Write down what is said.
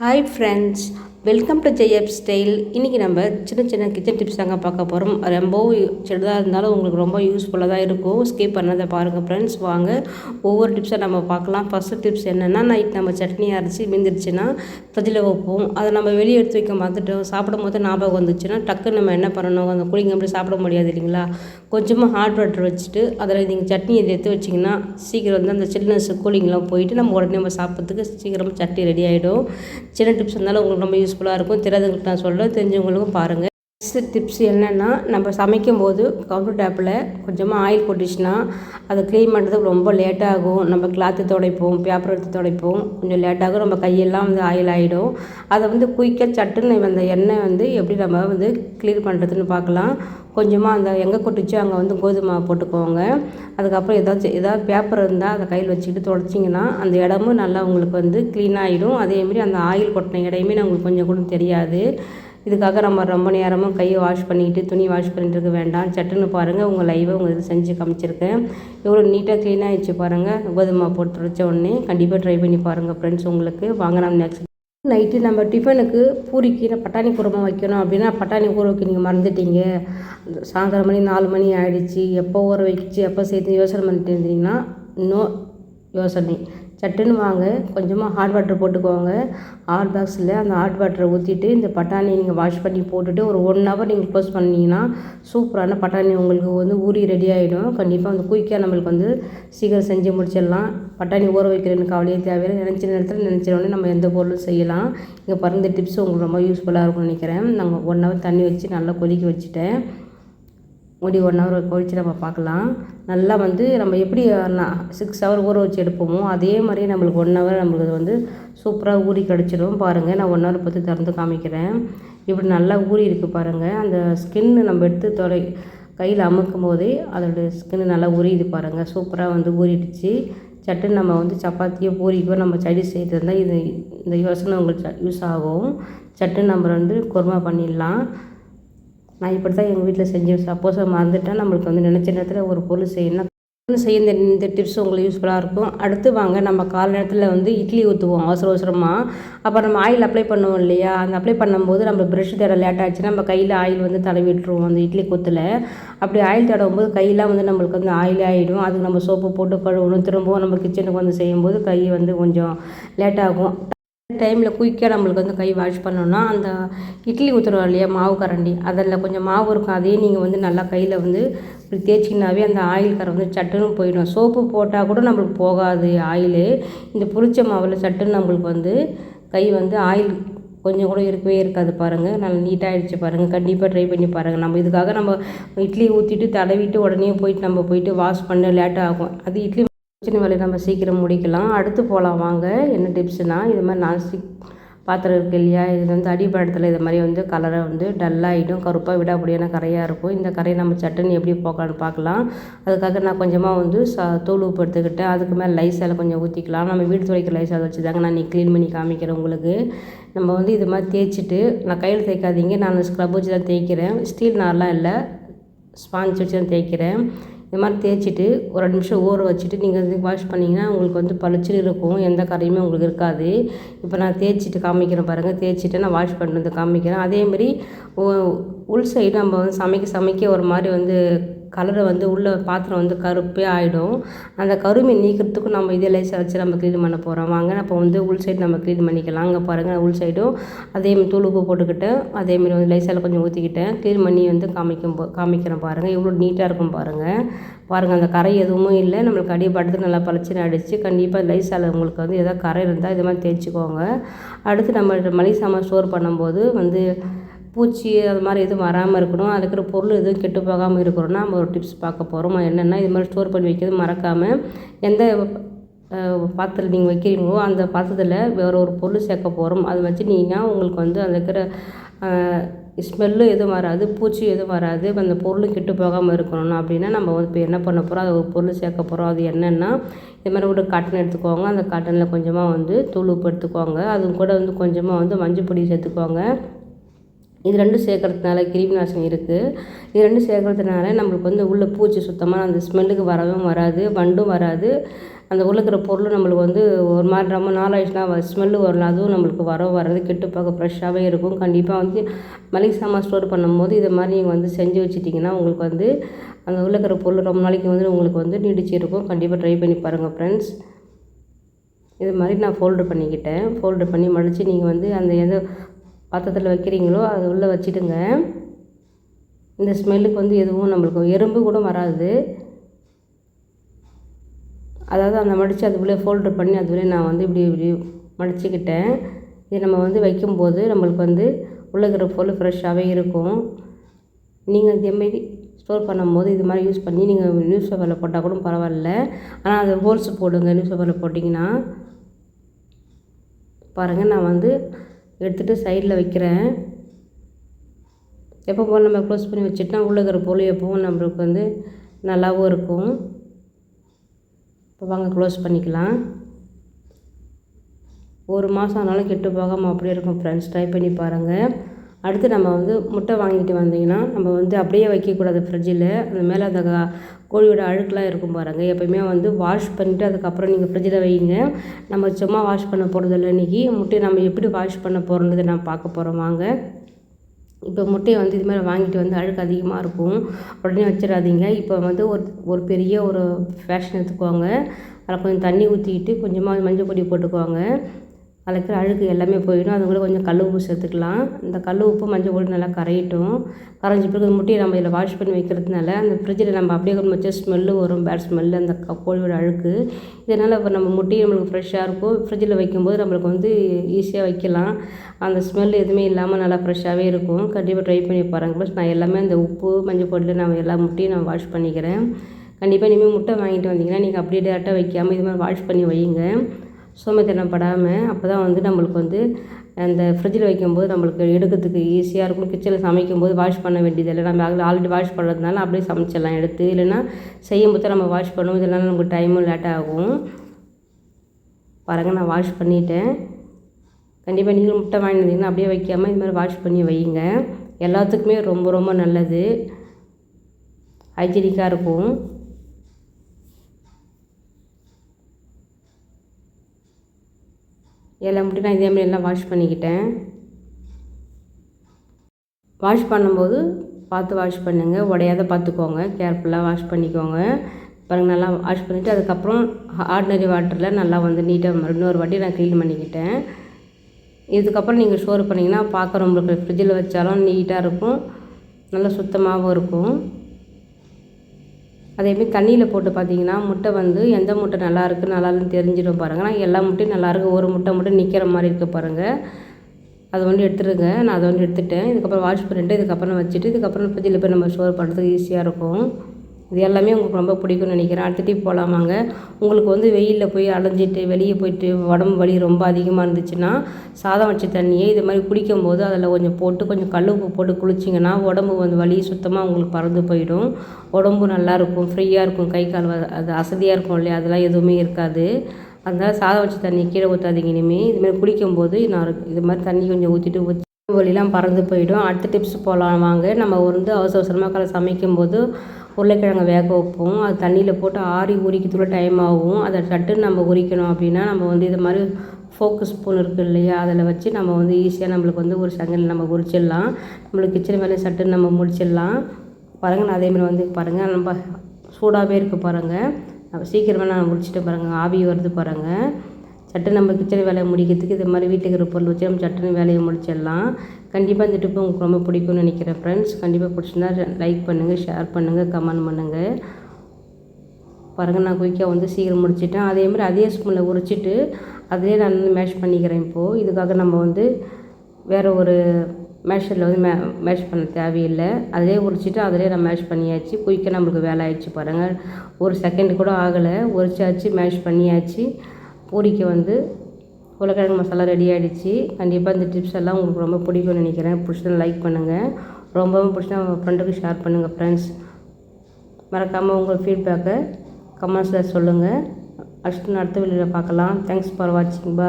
Hi friends welcome to Jeyap style இன்றைக்கி நம்ம சின்ன சின்ன கிச்சன் டிப்ஸ் தாங்க பார்க்க போகிறோம் ரொம்பவும் சின்னதாக இருந்தாலும் உங்களுக்கு ரொம்ப யூஸ்ஃபுல்லாக தான் இருக்கும். ஸ்கிப் பண்ணதை பாருங்கள் ஃப்ரெண்ட்ஸ் வாங்க ஒவ்வொரு டிப்ஸை நம்ம பார்க்கலாம். ஃபஸ்ட்டு டிப்ஸ் என்னென்னா நைட் நம்ம சட்னி அரைச்சி மீந்துருச்சுன்னா தஜில வைப்போம். அதை நம்ம வெளியே எடுத்து வைக்க மறந்துட்டோம். சாப்பிடும் போது ஞாபகம் வந்துச்சுன்னா டக்குன்னு நம்ம என்ன பண்ணணும்? அந்த குளிங்க அப்படி சாப்பிட முடியாது இல்லைங்களா? கொஞ்சமாக ஹாட் வாட்டர் வச்சுட்டு அதில் நீங்கள் சட்னி இதை எடுத்து வச்சிங்கன்னா சீக்கிரம் வந்து அந்த சில்னஸ் கூலிங்லாம் போயிட்டு நம்ம உடனே நம்ம சாப்பிட்றதுக்கு சீக்கிரமாக சட்னி ரெடி ஆகிடும் சின்ன டிப்ஸ் இருந்தாலும் உங்களுக்கு ரொம்ப யூஸ்ஃபுல்லாக இருக்கும். தெரியாதவங்களுக்கு நான் சொல்கிறேன் தெரிஞ்சவங்களுக்கும் பாருங்கள் நெக்ஸ்ட் டிப்ஸ் என்னென்னா நம்ம சமைக்கும் போது கவுண்டர் டாப்பில் கொஞ்சமாக ஆயில் கொட்டிச்சுன்னா அதை க்ளீன் பண்ணுறதுக்கு ரொம்ப லேட்டாகும் நம்ம கிளாத்து துடைப்போம் பேப்பர் எடுத்து துடைப்போம். கொஞ்சம் லேட்டாகும் நம்ம கையெல்லாம் வந்து ஆயில் ஆகிடும் அதை வந்து குயிக்காக சட்டுன்னு அந்த எண்ணெய் வந்து எப்படி நம்ம வந்து க்ளீன் பண்ணுறதுன்னு பார்க்கலாம். கொஞ்சமாக அந்த எங்கே கொட்டிச்சோ அங்கே வந்து கோதுமை போட்டுக்கோங்க. அதுக்கப்புறம் ஏதாச்சும் ஏதாவது பேப்பர் இருந்தால் அதை கையில் வச்சுக்கிட்டு தொடச்சிங்கன்னா அந்த இடமும் நல்லா உங்களுக்கு வந்து க்ளீன் ஆகிடும் அதேமாரி அந்த ஆயில் கொட்டின இடையுமே நம்மளுக்கு கொஞ்சம் கூட தெரியாது. இதுக்காக நம்ம ரொம்ப நேரமாக கையை வாஷ் பண்ணிக்கிட்டு துணி வாஷ் பண்ணிட்டு இருக்க வேண்டாம். சட்டுன்னு பாருங்கள் உங்கள் லைவை உங்கள் இது செஞ்சு காமிச்சிருக்கேன். எவ்வளோ நீட்டாக க்ளீனாக ஆகிடுச்சு பாருங்கள் கோதுமை போட்டு வச்ச உடனே கண்டிப்பாக ட்ரை பண்ணி பாருங்கள் ஃப்ரெண்ட்ஸ் உங்களுக்கு. வாங்க நம்ம நெக்ஸ்ட் நைட்டு நம்ம டிஃபனுக்கு பூரிக்கு நான் பட்டாணி குருமா வைக்கணும் அப்படின்னா பட்டாணி ஊற வைக்க நீங்கள் மறந்துட்டீங்க. சாயந்தரம் மணி நாலு மணி ஆகிடுச்சி எப்போ ஊற வச்சு எப்போ சேர்த்து யோசனை பண்ணிட்டு இருந்தீங்கன்னா இன்னும் யோசனை. சட்டுன்னு வாங்க. கொஞ்சமாக ஹாட் வாட்டர் போட்டுக்கோங்க. ஹாட் பாக்ஸில் அந்த ஹாட் வாட்டரை ஊற்றிட்டு இந்த பட்டாணி நீங்கள் வாஷ் பண்ணி போட்டுட்டு ஒரு ஒன் ஹவர் நீங்கள் க்ளோஸ் பண்ணிங்கன்னா சூப்பரான பட்டாணி உங்களுக்கு வந்து ஊறி ரெடி ஆகிடும் கண்டிப்பாக வந்து குயிக்காக நம்மளுக்கு வந்து சீக்கிரம் செஞ்சு முடிச்சிடலாம். பட்டாணி ஊற வைக்கிறேன்னு கவலையே தேவையில்லை. நினச்ச நேரத்தில் நினச்ச உடனே நம்ம எந்த பொருளும் செய்யலாம். இங்கே பிறந்த டிப்ஸ் உங்களுக்கு ரொம்ப யூஸ்ஃபுல்லாக இருக்கும்னு நினைக்கிறேன். நாங்கள் ஒன் ஹவர் தண்ணி வச்சு நல்லா கொதிக்க வச்சுட்டேன். முடி ஒன் ஹவர் கழித்து நம்ம பார்க்கலாம். நல்லா வந்து நம்ம எப்படி சிக்ஸ் ஹவர் ஊற வச்சு எடுப்போமோ அதே மாதிரியே நம்மளுக்கு ஒன் ஹவர் நம்மளுக்கு வந்து சூப்பராக ஊறி கிடச்சிடும். பாருங்கள் நான் ஒன் ஹவர் பற்றி திறந்து காமிக்கிறேன். இப்படி நல்லா ஊறி இருக்குது பாருங்கள் அந்த ஸ்கின்னு நம்ம எடுத்து தொலை கையில் அமுக்கும் போதே அதோடய ஸ்கின்னு நல்லா உரியுது பாருங்கள் சூப்பராக வந்து ஊறிடுச்சு. சட்டுன்னு நம்ம வந்து சப்பாத்தியோ பூரிக்கோ நம்ம சடி செய்கிறது இருந்தால் இது இந்த யோசனை உங்களுக்கு யூஸ் ஆகும். சட்டுன்னு நம்ம வந்து குருமா பண்ணிடலாம். நான் இப்படி தான் எங்கள் வீட்டில் செஞ்சேன் சப்போஸ் மறந்துட்டால் நம்மளுக்கு வந்து நினச்ச நேரத்தில் ஒரு பொருள் செய்யணும் செய்ய இந்த இந்த டிப்ஸ் உங்களுக்கு யூஸ்ஃபுல்லாக இருக்கும். அடுத்து வாங்க நம்ம கால நேரத்தில் வந்து இட்லி ஊற்றுவோம் அவசர அவசரமாக அப்போ நம்ம ஆயில் அப்ளை பண்ணுவோம் இல்லையா? அந்த அப்ளை பண்ணும்போது நம்ம ப்ரெஷ் தேட லேட் ஆச்சுன்னா நம்ம கையில் ஆயில் வந்து தடவி விட்டுருவோம் அந்த இட்லி கொத்தில். அப்படி ஆயில் தடவும் போது கையெல்லாம் வந்து நம்மளுக்கு வந்து ஆயில் ஆகிடும் அதுக்கு நம்ம சோப்பு போட்டு கழுவணும். திரும்பவும் நம்ம கிச்சனுக்கு வந்து செய்யும்போது கை வந்து கொஞ்சம் லேட்டாகும் டைமில் குயிக்காக நம்மளுக்கு வந்து கை வாஷ் பண்ணோன்னா அந்த இட்லி ஊற்றுறோம் இல்லையா மாவு கரண்டி அதில் கொஞ்சம் மாவு இருக்கும் அதையும் நீங்கள் வந்து நல்லா கையில் வந்து இப்படி தேய்ச்சிங்கனாவே அந்த ஆயில் கரை வந்து சட்டுன்னு போயிடும். சோப்பு போட்டால் கூட நம்மளுக்கு போகாது ஆயிலு இந்த புளிச்ச மாவில் சட்டுன்னு நம்மளுக்கு வந்து கை வந்து ஆயில் கொஞ்சம் கூட இருக்கவே இருக்காது பாருங்கள் நல்லா நீட்டாகிடுச்சு பாருங்கள் கண்டிப்பாக ட்ரை பண்ணி பாருங்கள் நம்ம இதுக்காக நம்ம இட்லி ஊற்றிட்டு தடவிட்டு உடனே போயிட்டு நம்ம போயிட்டு வாஷ் பண்ண லேட்டாக ஆகும். அது இட்லி கிச்சன் வேலையை நம்ம சீக்கிரம் முடிக்கலாம். அடுத்து போகலாம் வாங்க. என்ன டிப்ஸ்னால் இது மாதிரி நான்ஸ்டிக் பாத்திரம் இருக்குது இல்லையா? இது வந்து அடிப்படத்தில் இது மாதிரி வந்து கலரை வந்து டல்லாகிடும் கருப்பாக விடாப்படியான கரையாக இருக்கும். இந்த கரையை நம்ம சட்டுன்னு எப்படி போக்கலான்னு பார்க்கலாம். அதுக்காக நான் கொஞ்சமாக வந்து ச தூள் உப்பு எடுத்துக்கிட்டேன். அதுக்கு மேலே லைஸால் கொஞ்சம் ஊற்றிக்கலாம் நம்ம வீடு துவைக்கிற லைஸால் வச்சு தாங்க நான் நீ க்ளீன் பண்ணி காமிக்கிறேன் உங்களுக்கு. நம்ம வந்து இது மாதிரி தேய்ச்சிட்டு நான் கையில் தேய்க்காதீங்க. நான் ஸ்க்ரப் வச்சு தான் தேய்க்கிறேன். ஸ்டீல் நார்லாம் இல்லை. ஸ்பாஞ்ச் வச்சு தான் தேய்க்கிறேன். இது மாதிரி தேய்ச்சிட்டு ஒரு ரெண்டு நிமிஷம் ஊற வச்சுட்டு நீங்கள் வந்து வாஷ் பண்ணிங்கன்னா உங்களுக்கு வந்து பளிச்சுன்னு இருக்கும். எந்த கரையுமே உங்களுக்கு இருக்காது. இப்போ நான் தேய்ச்சிட்டு காமிக்கிறேன் பாருங்கள் தேய்ச்சிட்டு நான் வாஷ் பண்ணுறது காமிக்கிறேன். அதேமாரி உள் சைடு நம்ம வந்து சமைக்க சமைக்க ஒரு மாதிரி வந்து கலரை வந்து உள்ள பாத்திரம் வந்து கருப்பே ஆகிடும் அந்த கருமை நீக்கிறதுக்கும் நம்ம இதே லேசாக வச்சு நம்ம க்ளீன் பண்ண போகிறோம் வாங்க அப்போ வந்து உள் சைடு நம்ம க்ளீன் பண்ணிக்கலாம். அங்கே பாருங்கள் உள் சைடும் அதேமாதிரி தூள் உப்பு போட்டுக்கிட்டேன் அதேமாரி வந்து லைசால் கொஞ்சம் ஊற்றிக்கிட்டேன் க்ளீன் பண்ணி வந்து காமிக்கும் போ காமிக்கிறேன் பாருங்கள் எவ்வளோ நீட்டாக இருக்கும் பாருங்கள் பாருங்கள் அந்த கரை எதுவும் இல்லை. நம்மளுக்கு அடியே படுத்து நல்லா பளிச்சுன்னு அடித்து கண்டிப்பாக லைசால் உங்களுக்கு வந்து எதாவது கரை இருந்தால் இது மாதிரி தேய்ச்சிக்கோங்க. அடுத்து நம்ம மளிகை சாமான் ஸ்டோர் பண்ணும்போது வந்து பூச்சி அது மாதிரி எதுவும் வராமல் இருக்கணும். அதுக்கிற பொருள் எதுவும் கெட்டு போகாமல் இருக்கணும்னா நம்ம ஒரு டிப்ஸ் பார்க்க போகிறோம் என்னென்னா இது மாதிரி ஸ்டோர் பண்ணி வைக்கிறது மறக்காமல் எந்த பாத்திரத்தில் நீங்கள் வைக்கிறீங்களோ அந்த பாத்திரத்தில் வேறு ஒரு பொருள் சேர்க்க போகிறோம் அதை வச்சு நீங்கள் உங்களுக்கு வந்து அதில் இருக்கிற ஸ்மெல்லும் எதுவும் வராது பூச்சி எதுவும் வராது. அந்த பொருளும் கெட்டு போகாமல் இருக்கணும் அப்படின்னா நம்ம வந்து இப்போ என்ன பண்ண போகிறோம் அது ஒரு பொருள் சேர்க்க போகிறோம் அது என்னென்னா இது மாதிரி ஒரு காட்டன் எடுத்துக்கோங்க. அந்த காட்டனில் கொஞ்சமாக வந்து தூள் உப்பு எடுத்துக்கோங்க. அது கூட வந்து கொஞ்சமாக வந்து மஞ்சள் பொடி சேர்த்துக்கோங்க. இது ரெண்டும் சேர்க்கறதுனால கிருமி நாசினி இருக்குது இது ரெண்டும் சேர்க்கறதுனால நம்மளுக்கு வந்து உள்ள பூச்சி சுத்தமாக அந்த ஸ்மெல்லுக்கு வரவும் வராது வண்டும் வராது. அந்த உள்ள இருக்கிற பொருள் நம்மளுக்கு வந்து ஒரு மாதிரி ரொம்ப நாள் ஆயிடுச்சுன்னா ஸ்மெல்லு வரலாம் அதுவும் நம்மளுக்கு வர வர்றது கெட்டு பார்க்க ஃப்ரெஷ்ஷாகவே இருக்கும். கண்டிப்பாக வந்து மளிகை சாமான் ஸ்டோர் பண்ணும்போது இதை மாதிரி நீங்கள் வந்து செஞ்சு வச்சுட்டிங்கன்னா உங்களுக்கு வந்து அந்த உள்ள இருக்கிற பொருள் ரொம்ப நாளைக்கு வந்து உங்களுக்கு வந்து நீடிச்சு இருக்கும். கண்டிப்பாக ட்ரை பண்ணி பாருங்கள் ஃப்ரெண்ட்ஸ் இது மாதிரி நான் ஃபோல்டு பண்ணிக்கிட்டேன். ஃபோல்டு பண்ணி மடித்து நீங்கள் வந்து அந்த எதை பாத்திரத்தில் வைக்கிறீங்களோ அது உள்ளே வச்சுடுங்க. இந்த ஸ்மெல்லுக்கு வந்து எதுவும் நம்மளுக்கு எறும்பு கூட வராது. அதாவது அந்த மடித்து அதுக்குள்ளே ஃபோல்டர் பண்ணி அதுக்குள்ளே நான் வந்து இப்படி இப்படி மடிச்சுக்கிட்டேன். இது நம்ம வந்து வைக்கும்போது நம்மளுக்கு வந்து உள்ளே இருக்கிற பொருள் ஃப்ரெஷ்ஷாகவே இருக்கும். நீங்கள் இதேமாரி ஸ்டோர் பண்ணும்போது இது மாதிரி யூஸ் பண்ணி நீங்கள் நியூஸ் பேப்பரில் போட்டால் கூட பரவாயில்ல. ஆனால் அது ஹோல்ஸ் போடுங்க நியூஸ் பேப்பரில் போட்டிங்கன்னா பாருங்கள் நான் வந்து எடுத்துகிட்டு சைடில் வைக்கிறேன். எப்போ போல் நம்ம க்ளோஸ் பண்ணி வச்சுட்டா உள்ளே இருக்கிற பொருள் எப்போவும் நம்மளுக்கு வந்து நல்லாவும் இருக்கும். இப்போ வாங்க க்ளோஸ் பண்ணிக்கலாம். ஒரு மாதம் ஆனாலும் கெட்டு போகாமல் அப்படியே இருக்கும் ஃப்ரெண்ட்ஸ் ட்ரை பண்ணி பாருங்கள் அடுத்து நம்ம வந்து முட்டை வாங்கிட்டு வந்தீங்கன்னா நம்ம வந்து அப்படியே வைக்கக்கூடாது ஃப்ரிட்ஜில் அந்த மேலே அந்த கோழியோட அழுக்கெலாம் இருக்கும் பாருங்கள் எப்போயுமே வந்து வாஷ் பண்ணிவிட்டு அதுக்கப்புறம் நீங்கள் ஃப்ரிட்ஜில் வைங்க. நம்ம சும்மா வாஷ் பண்ண போகிறதில்ல இன்றைக்கி முட்டையை நம்ம எப்படி வாஷ் பண்ண போகிறோன்றதை நான் பார்க்க போகிறோம் வாங்க. இப்போ முட்டையை வந்து இது மாதிரி வாங்கிட்டு வந்து அழுக்கு அதிகமாக இருக்கும். உடனே வச்சிடாதீங்க. இப்போ வந்து ஒரு ஒரு பெரிய ஒரு ஃபேஷன் எடுத்துக்கோங்க. அதில் கொஞ்சம் தண்ணி ஊற்றிக்கிட்டு கொஞ்சமாக மஞ்சள் பொடி போட்டுக்குவாங்க வளர்க்குற அழுக்கு எல்லாமே போயிடும். அது கூட கொஞ்சம் கல் உப்பு சேர்த்துக்கலாம். இந்த கல் உப்பு மஞ்சள் பொடி நல்லா கரையிட்டும். கரைஞ்சி பிறகு முட்டையை நம்ம இதில் வாஷ் பண்ணி வைக்கிறதுனால அந்த ஃப்ரிட்ஜில் நம்ம அப்படியே கொண்டு வச்சா ஸ்மெல்லு வரும். பேட் ஸ்மெல்லு அந்த கோழியோட அழுக்கு. இதனால் இப்போ நம்ம முட்டையை நம்மளுக்கு ஃப்ரெஷ்ஷாக இருக்கும். ஃப்ரிட்ஜில் வைக்கும்போது நம்மளுக்கு வந்து ஈஸியாக வைக்கலாம். அந்த ஸ்மெல் எதுவுமே இல்லாமல் நல்லா ஃப்ரெஷ்ஷாகவே இருக்கும். கண்டிப்பாக ட்ரை பண்ணி பாருங்கள் ப்ளஸ் நான் எல்லாமே அந்த உப்பு மஞ்சள் பொடியில் நான் எல்லா முட்டையும் நான் வாஷ் பண்ணிக்கிறேன். கண்டிப்பாக இனிமேல் முட்டை வாங்கிட்டு வந்தீங்கன்னா நீங்கள் அப்படியே டேரெக்டாக வைக்காமல் இது மாதிரி வாஷ் பண்ணி வைங்க சோம்பேறித்தனப்படாமல் அப்போ தான் வந்து நம்மளுக்கு வந்து அந்த ஃப்ரிட்ஜில் வைக்கும்போது நம்மளுக்கு எடுக்கிறதுக்கு ஈஸியாக இருக்கும். கிச்சனில் சமைக்கும்போது வாஷ் பண்ண வேண்டியதில்லை நம்ம அதில் ஆல்ரெடி வாஷ் பண்ணுறதுனால அப்படியே சமைச்சிடலாம் எடுத்து. இல்லைன்னா செய்யும்போது நம்ம வாஷ் பண்ணுவோம் இதனால் நமக்கு டைமும் லேட் ஆகும். பாருங்கள் நான் வாஷ் பண்ணிட்டேன். கண்டிப்பாக நீங்களும் முட்டை வாங்கி வந்தீங்கன்னா அப்படியே வைக்காமல் இது மாதிரி வாஷ் பண்ணி வைங்க எல்லாத்துக்குமே ரொம்ப ரொம்ப நல்லது. ஹைஜீனிக்காக இருக்கும். எல்லாம் மட்டும் நான் இதேமாதிரி எல்லாம் வாஷ் பண்ணிக்கிட்டேன். வாஷ் பண்ணும்போது பார்த்து வாஷ் பண்ணுங்கள் உடையாத பார்த்துக்கோங்க. கேர்ஃபுல்லாக வாஷ் பண்ணிக்கோங்க. பாருங்கள் நல்லா வாஷ் பண்ணிவிட்டு அதுக்கப்புறம் ஆர்டினரி வாட்டரில் நல்லா வந்து நீட்டாக இன்னொரு வாட்டி நான் க்ளீன் பண்ணிக்கிட்டேன். இதுக்கப்புறம் நீங்கள் ஸ்டோர் பண்ணிங்கன்னா பார்க்க உங்களுக்கு ஃப்ரிட்ஜில் வச்சாலும் நீட்டாக இருக்கும். நல்லா சுத்தமாகவும் இருக்கும். அதேமாரி தண்ணியில் போட்டு பார்த்தீங்கன்னா முட்டை வந்து எந்த முட்டை நல்லா இருக்குது நல்லா இல்லைன்னு தெரிஞ்சிடும் பாருங்கள் நான் எல்லா முட்டையும் நல்லா இருக்குது ஒரு முட்டை மட்டும் நிற்கிற மாதிரி இருக்க பாருங்கள் அதை வந்து எடுத்துருங்க. நான் அதை வந்து எடுத்துட்டேன். இதுக்கப்புறம் வாஷ் பண்ணிவிட்டு இதுக்கப்புறம் வச்சுட்டு இதுக்கப்புறம் ஃப்ரிட்ஜில் போய் நம்ம ஸ்டோர் பண்ணுறதுக்கு ஈஸியாக இருக்கும். இது எல்லாமே உங்களுக்கு ரொம்ப பிடிக்கும்னு நினைக்கிறேன். அடுத்த டிப் போகலாமாங்க உங்களுக்கு வந்து வெயிலில் போய் அலைஞ்சிட்டு வெளியே போயிட்டு உடம்பு வலி ரொம்ப அதிகமாக இருந்துச்சுன்னா சாதம் வச்ச தண்ணியை இது மாதிரி குடிக்கும்போது அதில் கொஞ்சம் போட்டு கொஞ்சம் கல் உப்பு போட்டு குளிச்சிங்கன்னா உடம்பு வந்து வலி சுத்தமாக உங்களுக்கு பறந்து போயிடும். உடம்பு நல்லாயிருக்கும் ஃப்ரீயாக இருக்கும் கை கால் அது அசதியாக இருக்கும் இல்லையா? அதெல்லாம் எதுவுமே இருக்காது. அதனால் சாதம் வச்ச தண்ணி கீழே ஊற்றாதீங்க இனிமேல் இதுமாதிரி குடிக்கும்போது நான் இது மாதிரி தண்ணி கொஞ்சம் ஊற்றிட்டு ஊற்றி வழிலாம் பறந்து போயிடும். அடுத்த டிப்ஸ் போகலாம் வாங்க. நம்ம வந்து அவசர அவசரமாக சமைக்கும்போது உருளைக்கிழங்க வேக வைப்போம். அது தண்ணியில் போட்டு ஆறி உரிக்கிறதுக்குள்ள டைம் ஆகும். அதை சட்டுன்னு நம்ம உரிக்கணும் அப்படின்னா நம்ம வந்து இது மாதிரி ஃபோக்கஸ் ஸ்பூன் இருக்குது இல்லையா? அதில் வச்சு நம்ம வந்து ஈஸியாக நம்மளுக்கு வந்து ஒரு செகண்டில் நம்ம உரிச்சிடலாம். நம்மளுக்கு கிச்சன் வேலையை சட்டுன்னு நம்ம முடிச்சிடலாம். பாருங்கள் நான் அதேமாதிரி வந்து பாருங்கள் நம்ம சூடாகவே இருக்குது பாருங்கள் நம்ம சீக்கிரமாக நான் முடிச்சுட்டு பாருங்கள் ஆவி வருது பாருங்கள் சட்டு நம்ம கிச்சன் வேலையை முடிக்கிறதுக்கு இது மாதிரி வீட்டுக்கு இருக்கிற பொருள் வச்சு நம்ம சட்டுன்னு வேலையை முடிச்சிடலாம். கண்டிப்பாக இந்த டிப்பு உங்களுக்கு ரொம்ப பிடிக்கும்னு நினைக்கிறேன் ஃப்ரெண்ட்ஸ் கண்டிப்பாக பிடிச்சிருந்தா லைக் பண்ணுங்கள் ஷேர் பண்ணுங்கள் கமெண்ட் பண்ணுங்கள் பாருங்கள் நான் குயிக்காக வந்து சீக்கிரம் முடிச்சிட்டேன். அதேமாதிரி அதே ஸ்பூனில் உரிச்சிட்டு அதிலே நான் வந்து மேஷ் பண்ணிக்கிறேன் இப்போது இதுக்காக நம்ம வந்து வேறு ஒரு மேஷரில் வந்து மே மேஷ் பண்ண தேவையில்லை. அதிலே உரிச்சிட்டு அதிலே நான் மேஷ் பண்ணியாச்சு. குயிக்காக நம்மளுக்கு வேலை ஆயிடுச்சு பாருங்கள் ஒரு செகண்ட் கூட ஆகலை. உரிச்சாச்சு மேஷ் பண்ணியாச்சு. பூரிக்கு வந்து உருளைக்கிழங்கு மசாலா ரெடி ஆகிடுச்சு கண்டிப்பாக இந்த டிப்ஸ் எல்லாம் உங்களுக்கு ரொம்ப பிடிக்கும்னு நினைக்கிறேன். பிடிச்சதை லைக் பண்ணுங்கள் ரொம்பவும் பிடிச்சா உங்கள் ஃப்ரெண்டுக்கு ஷேர் பண்ணுங்கள் ஃப்ரெண்ட்ஸ் மறக்காமல் உங்கள் ஃபீட்பேக்கை கமெண்ட்ஸில் சொல்லுங்கள் அடுத்து அடுத்த வீடியோவில் பார்க்கலாம். தேங்க்ஸ் ஃபார் வாட்சிங் பா